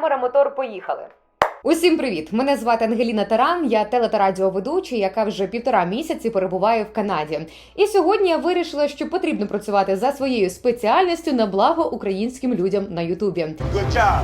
камера, мотор, поїхали. Усім привіт! Мене звати Ангеліна Таран. Я теле та радіоведуча, яка вже півтора місяці перебуває в Канаді. І сьогодні я вирішила, що потрібно працювати за своєю спеціальністю на благо українським людям на Ютубі. Good job.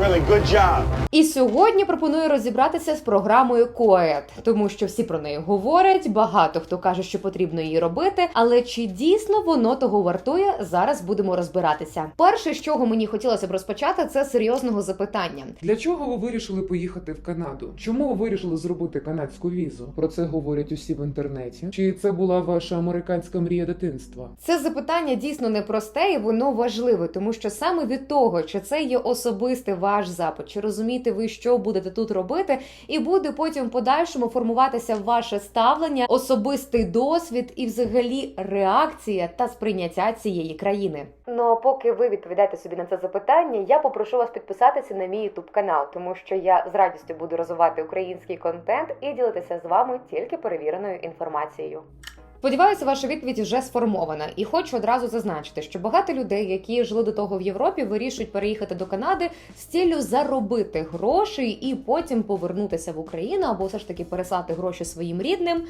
Really good job. І сьогодні пропоную розібратися з програмою Коет, тому що всі про неї говорять. Багато хто каже, що потрібно її робити. Але чи дійсно воно того вартує? Зараз будемо розбиратися. Перше, з чого мені хотілося б розпочати, це серйозного запитання. Для чого ви вирішили поїхати в Канаду? Чому ви вирішили зробити канадську візу? Про це говорять усі в інтернеті. Чи це була ваша американська мрія дитинства? Це запитання дійсно непросте і воно важливе, тому що саме від того, чи це є особистий ваш запит, чи розумієте ви, що будете тут робити, і буде потім в подальшому формуватися ваше ставлення, особистий досвід і, взагалі, реакція та сприйняття цієї країни. Ну а поки ви відповідаєте собі на це запитання, я попрошу вас підписатися на мій youtube канал, тому що я з радістю буду розвивати український контент і ділитися з вами тільки перевіреною інформацією. Сподіваюся, ваша відповідь вже сформована, і хочу одразу зазначити, що багато людей, які жили до того в Європі, вирішують переїхати до Канади з ціллю заробити гроші і потім повернутися в Україну або все ж таки переслати гроші своїм рідним.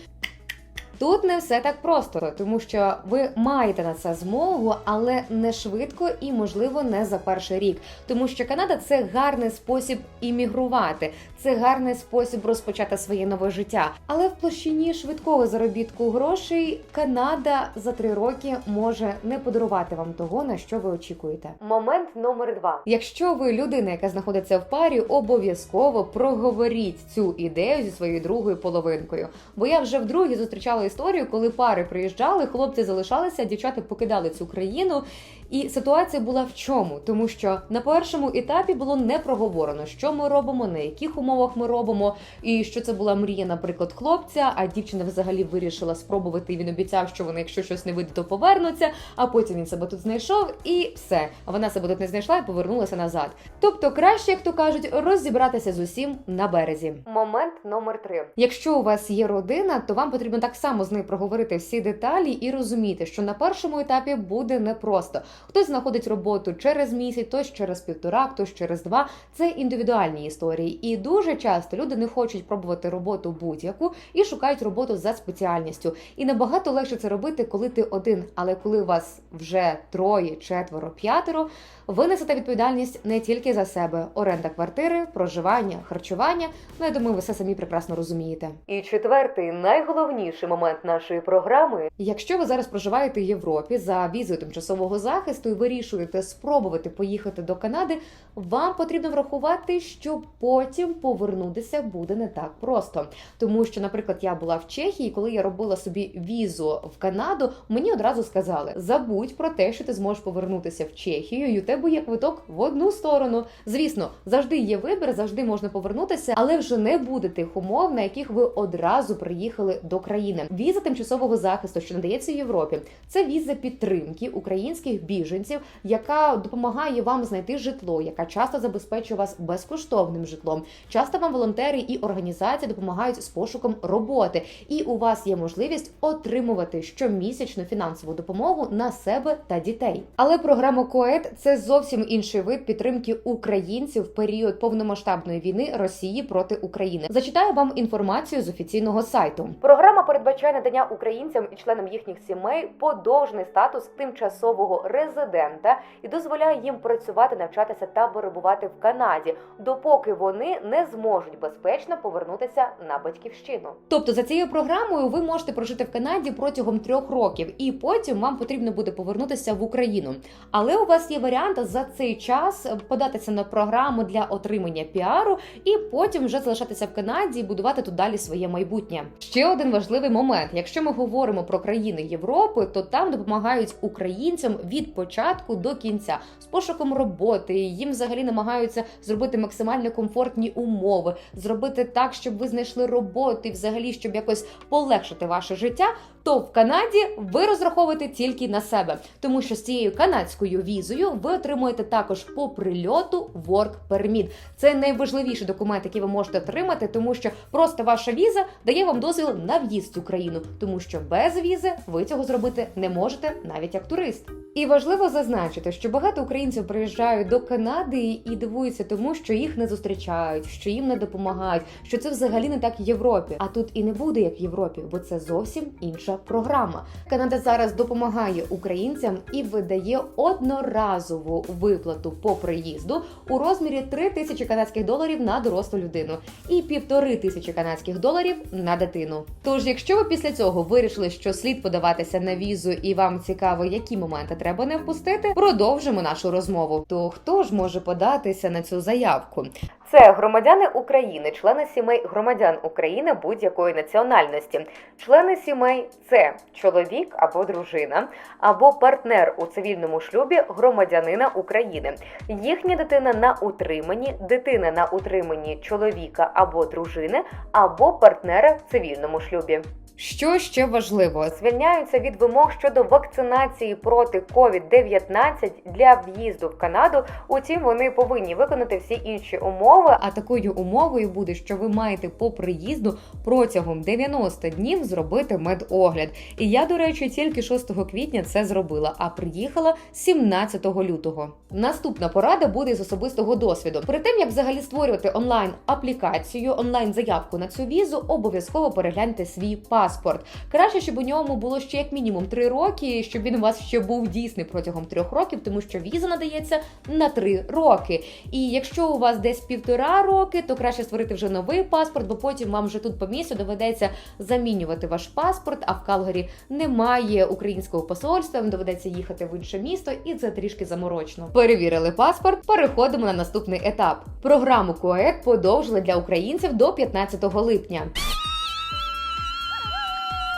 Тут не все так просто, тому що ви маєте на це змогу, але не швидко і, можливо, не за перший рік. Тому що Канада це гарний спосіб іммігрувати, це гарний спосіб розпочати своє нове життя. Але в площині швидкого заробітку грошей Канада за три роки може не подарувати вам того, на що ви очікуєте. Момент номер два: якщо ви людина, яка знаходиться в парі, обов'язково проговоріть цю ідею зі своєю другою половинкою. Бо я вже вдруге зустрічала історію, коли пари приїжджали, хлопці залишалися, дівчата покидали цю країну. І ситуація була в чому? Тому що на першому етапі було не проговорено, що ми робимо, на яких умовах ми робимо, і що це була мрія, наприклад, хлопця. А дівчина взагалі вирішила спробувати. і Він обіцяв, що вони, якщо щось не вийде, то повернуться. А потім він себе тут знайшов, і все. Вона себе тут не знайшла і повернулася назад. Тобто, краще, як то кажуть, розібратися з усім на березі. Момент номер три. Якщо у вас є родина, то вам потрібно так само з нею проговорити всі деталі і розуміти, що на першому етапі буде непросто. Хтось знаходить роботу через місяць, хтось через півтора, хтось через два. Це індивідуальні історії. І дуже часто люди не хочуть пробувати роботу будь-яку і шукають роботу за спеціальністю. І набагато легше це робити, коли ти один. Але коли вас вже троє, четверо, п'ятеро, ви несете відповідальність не тільки за себе: оренда квартири, проживання, харчування. Ну я думаю, ви все самі прекрасно розумієте. І четвертий найголовніший момент нашої програми. Якщо ви зараз проживаєте в Європі за візою тимчасового захисту і вирішуєте спробувати поїхати до Канади, вам потрібно врахувати, що потім повернутися буде не так просто. Тому що, наприклад, я була в Чехії, коли я робила собі візу в Канаду, мені одразу сказали: забудь про те, що ти зможеш повернутися в Чехію, і у тебе є квиток в одну сторону. Звісно, завжди є вибір, завжди можна повернутися, але вже не буде тих умов, на яких ви одразу приїхали до країни. Віза тимчасового захисту, що надається в Європі, це віза підтримки українських біженців, яка допомагає вам знайти житло, яка часто забезпечує вас безкоштовним житлом. Часто вам волонтери і організації допомагають з пошуком роботи, і у вас є можливість отримувати щомісячну фінансову допомогу на себе та дітей. Але програма КОЕД це зовсім інший вид підтримки українців в період повномасштабної війни Росії проти України. Зачитаю вам інформацію з офіційного сайту. Програма передбачає надання українцям і членам їхніх сімей подовжний статус тимчасового резидента і дозволяє їм працювати, навчатися та перебувати в Канаді, допоки вони не зможуть безпечно повернутися на батьківщину. Тобто за цією програмою ви можете прожити в Канаді протягом трьох років, і потім вам потрібно буде повернутися в Україну. Але у вас є варіант за цей час податися на програму для отримання піару і потім вже залишатися в Канаді і будувати тут далі своє майбутнє. Ще один важливий момент: якщо ми говоримо про країни Європи, то там допомагають українцям від початку до кінця з пошуком роботи. Їм взагалі намагаються зробити максимально комфортні умови, зробити так, щоб ви знайшли роботу, і взагалі щоб якось полегшити ваше життя. То в Канаді ви розраховуєте тільки на себе, тому що з цією канадською візою ви отримуєте також по прильоту Work Permit. Це найважливіший документ, який ви можете отримати, тому що просто ваша віза дає вам дозвіл на в'їзд в цю країну, тому що без візи ви цього зробити не можете навіть як турист. І важливо зазначити, що багато українців приїжджають до Канади і дивуються тому, що їх не зустрічають, що їм не допомагають, що це взагалі не так в Європі. А тут і не буде як в Європі, бо це зовсім інша програма. Канада зараз допомагає українцям і видає одноразову виплату по приїзду у розмірі 3 тисячі канадських доларів на дорослу людину і півтори тисячі канадських доларів на дитину. Тож, якщо ви після цього вирішили, що слід подаватися на візу, і вам цікаво, які моменти треба не впустити, продовжимо нашу розмову. То хто ж може податися на цю заявку? Це громадяни України, члени сімей громадян України будь-якої національності. Члени сімей це чоловік або дружина, або партнер у цивільному шлюбі громадянина України. Їхня дитина на утриманні, дитина на утриманні чоловіка або дружини, або партнера в цивільному шлюбі. Що ще важливо, звільняються від вимог щодо вакцинації проти COVID-19 для в'їзду в Канаду. Утім, вони повинні виконати всі інші умови. А такою умовою буде, що ви маєте по приїзду протягом 90 днів зробити медогляд. І я, до речі, тільки 6 квітня це зробила, а приїхала 17 лютого. Наступна порада буде з особистого досвіду. Перед тим як взагалі створювати онлайн аплікацію, онлайн заявку на цю візу, обов'язково перегляньте свій паспорт. Краще, щоб у ньому було ще як мінімум 3 роки, щоб він у вас ще був дійсний протягом 3 років, тому що віза надається на 3 роки. І якщо у вас десь півтора роки, то краще створити вже новий паспорт, бо потім вам вже тут по місцю доведеться замінювати ваш паспорт. А в Калгарі немає українського посольства, вам доведеться їхати в інше місто, і це трішки заморочно. Перевірили паспорт. Переходимо на наступний етап. Програму КОЕД подовжили для українців до 15 липня.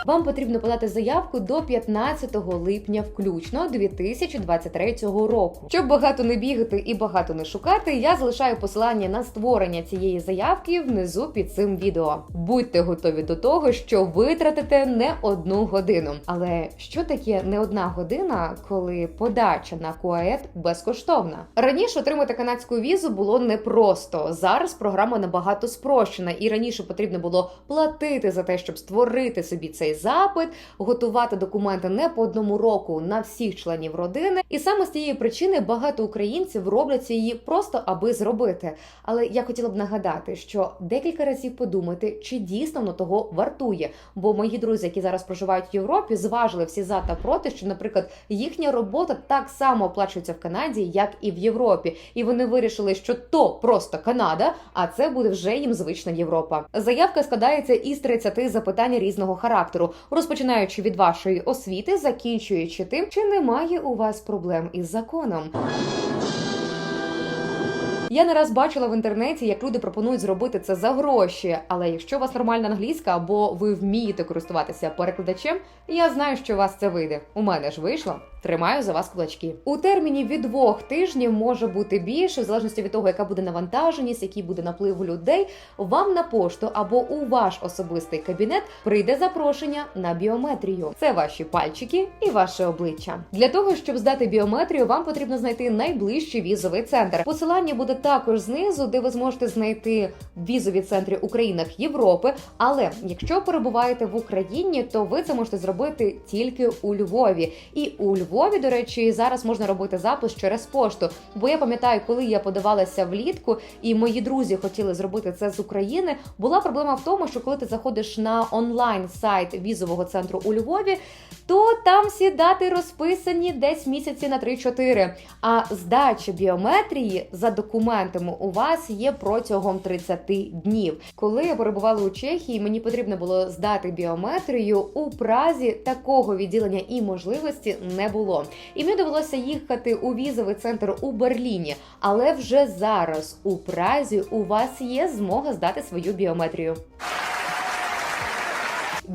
Вам потрібно подати заявку до 15 липня включно 2023 року. Щоб багато не бігати і багато не шукати, я залишаю посилання на створення цієї заявки внизу під цим відео. Будьте готові до того, що витратите не одну годину. Але що таке не одна година, коли подача на КУАЕД безкоштовна? Раніше отримати канадську візу було непросто. Зараз програма набагато спрощена, і раніше потрібно було платити за те, щоб створити собі цей запит, готувати документи не по одному року на всіх членів родини. І саме з цієї причини багато українців роблять її просто аби зробити. Але я хотіла б нагадати, що декілька разів подумати, чи дійсно воно того вартує. Бо мої друзі, які зараз проживають в Європі, зважили всі за та проти, що, наприклад, їхня робота так само оплачується в Канаді, як і в Європі, і вони вирішили, що то просто Канада, а це буде вже їм звична Європа. Заявка складається із 30 запитань різного характеру, розпочинаючи від вашої освіти, закінчуючи тим, чи немає у вас проблем із законом. Я не раз бачила в інтернеті, як люди пропонують зробити це за гроші. Але якщо у вас нормальна англійська або ви вмієте користуватися перекладачем, я знаю, що у вас це вийде. У мене ж вийшло. Тримаю за вас кулачки. У терміні від двох тижнів може бути більше, в залежності від того, яка буде навантаженість, який буде наплив людей. Вам на пошту або у ваш особистий кабінет прийде запрошення на біометрію. Це ваші пальчики і ваше обличчя. Для того щоб здати біометрію, вам потрібно знайти найближчий візовий центр. Посилання буде також знизу, де ви зможете знайти візові центри у країнах Європи. Але якщо перебуваєте в Україні, то ви це можете зробити тільки у Львові. І у Львові, до речі, зараз можна робити запис через пошту. Бо я пам'ятаю, коли я подавалася влітку, і мої друзі хотіли зробити це з України. Була проблема в тому, що коли ти заходиш на онлайн сайт візового центру у Львові, то там всі дати розписані десь місяці на 3-4. А здача біометрії за документами у вас є протягом 30 днів. Коли я перебувала у Чехії, мені потрібно було здати біометрію у Празі. Такого відділення і можливості не було. І мені довелося їхати у візовий центр у Берліні. Але вже зараз у Празі у вас є змога здати свою біометрію.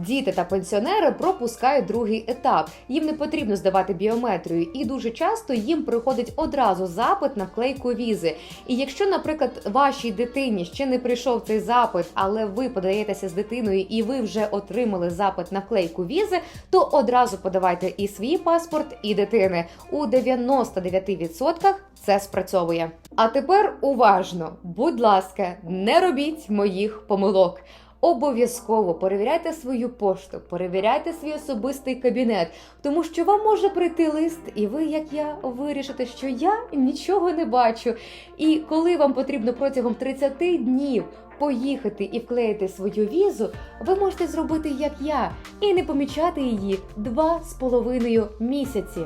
Діти та пенсіонери пропускають другий етап. Їм не потрібно здавати біометрію, і дуже часто їм приходить одразу запит на вклейку візи. І якщо, наприклад, вашій дитині ще не прийшов цей запит, але ви подаєтеся з дитиною і ви вже отримали запит на вклейку візи, то одразу подавайте і свій паспорт, і дитини. У 99% це спрацьовує. А тепер уважно, будь ласка, не робіть моїх помилок. Обов'язково перевіряйте свою пошту, перевіряйте свій особистий кабінет, тому що вам може прийти лист, і ви, як я, вирішите, що я нічого не бачу. І коли вам потрібно протягом 30 днів поїхати і вклеїти свою візу, ви можете зробити як я і не помічати її два з половиною місяці.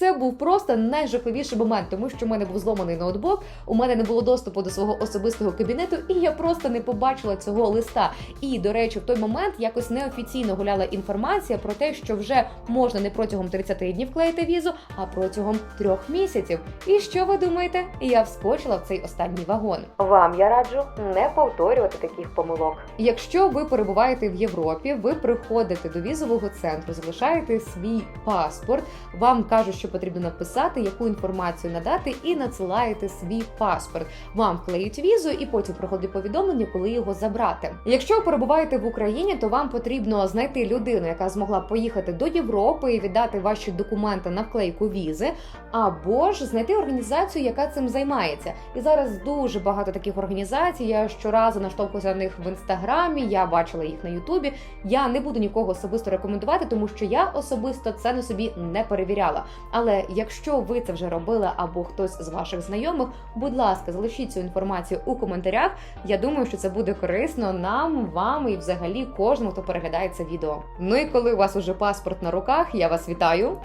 Це був просто найжахливіший момент, тому що в мене був зломаний ноутбук, у мене не було доступу до свого особистого кабінету, і я просто не побачила цього листа. І до речі, в той момент якось неофіційно гуляла інформація про те, що вже можна не протягом 30 днів клеїти візу, а протягом трьох місяців. І що ви думаєте? Я вскочила в цей останній вагон. Вам я раджу не повторювати таких помилок. Якщо ви перебуваєте в Європі, ви приходите до візового центру, залишаєте свій паспорт. Вам кажуть, що потрібно написати, яку інформацію надати, і надсилаєте свій паспорт. Вам вклеють візу, і потім приходить повідомлення, коли його забрати. Якщо ви перебуваєте в Україні, то вам потрібно знайти людину, яка змогла поїхати до Європи і віддати ваші документи на вклейку візи, або ж знайти організацію, яка цим займається. І зараз дуже багато таких організацій. Я щоразу наштовхуюся на них в інстаграмі. Я бачила їх на Ютубі. Я не буду нікого особисто рекомендувати, тому що я особисто це на собі не перевіряла. Але якщо ви це вже робили або хтось з ваших знайомих, будь ласка, залишіть цю інформацію у коментарях. Я думаю, що це буде корисно нам, вам і взагалі кожному, хто переглядає це відео. Ну і коли у вас уже паспорт на руках, я вас вітаю.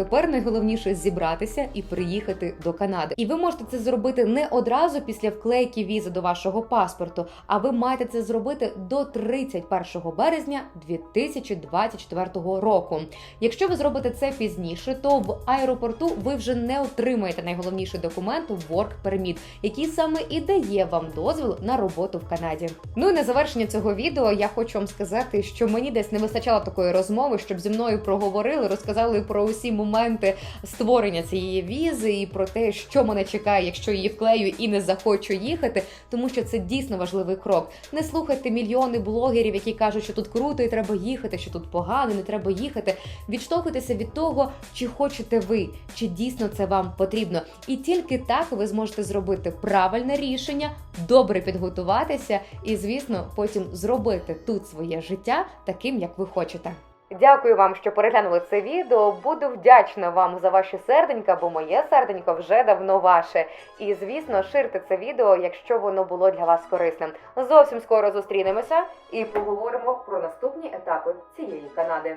Тепер найголовніше зібратися і приїхати до Канади. І ви можете це зробити не одразу після вклейки візи до вашого паспорту, а ви маєте це зробити до 31 березня 2024 року. Якщо ви зробите це пізніше, то в аеропорту ви вже не отримаєте найголовніший документ Work Permit, який саме і дає вам дозвіл на роботу в Канаді. Ну і на завершення цього відео я хочу вам сказати, що мені десь не вистачало такої розмови, щоб зі мною проговорили, розказали про усі моменти створення цієї візи і про те, що мене чекає, якщо її вклею і не захочу їхати, тому що це дійсно важливий крок. Не слухайте мільйони блогерів, які кажуть, що тут круто і треба їхати, що тут погано, не треба їхати. Відштовхуйтеся від того, чи хочете ви, чи дійсно це вам потрібно. І тільки так ви зможете зробити правильне рішення, добре підготуватися і, звісно, потім зробити тут своє життя таким, як ви хочете. Дякую вам, що переглянули це відео. Буду вдячна вам за ваші серденька, бо моє серденько вже давно ваше. І звісно, ширте це відео, якщо воно було для вас корисним. Зовсім скоро зустрінемося і поговоримо про наступні етапи цієї Канади.